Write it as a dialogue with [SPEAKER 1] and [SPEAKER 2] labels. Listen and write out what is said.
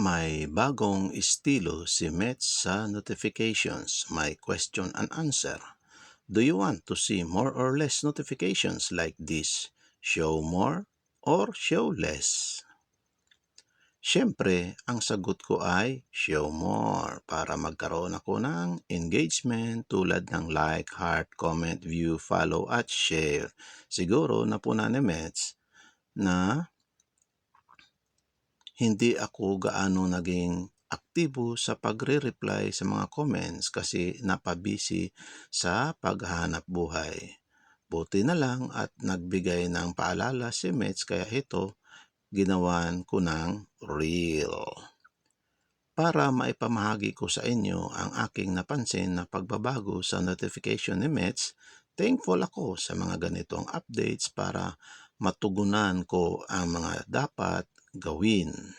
[SPEAKER 1] May bagong estilo si Mets sa notifications. May question and answer. Do you want to see more or less notifications like this? Show more or show less? Siyempre, ang sagot ko ay show more para magkaroon ako ng engagement tulad ng like, heart, comment, view, follow at share. Siguro na po na ni Mets na hindi ako gaano naging aktibo sa pagre-reply sa mga comments kasi napabisi sa paghahanap buhay. Buti na lang at nagbigay ng paalala si Mets kaya ito ginawan ko ng reel. Para maipamahagi ko sa inyo ang aking napansin na pagbabago sa notification ni Mets, thankful ako sa mga ganitong updates para matugunan ko ang mga dapat gawin.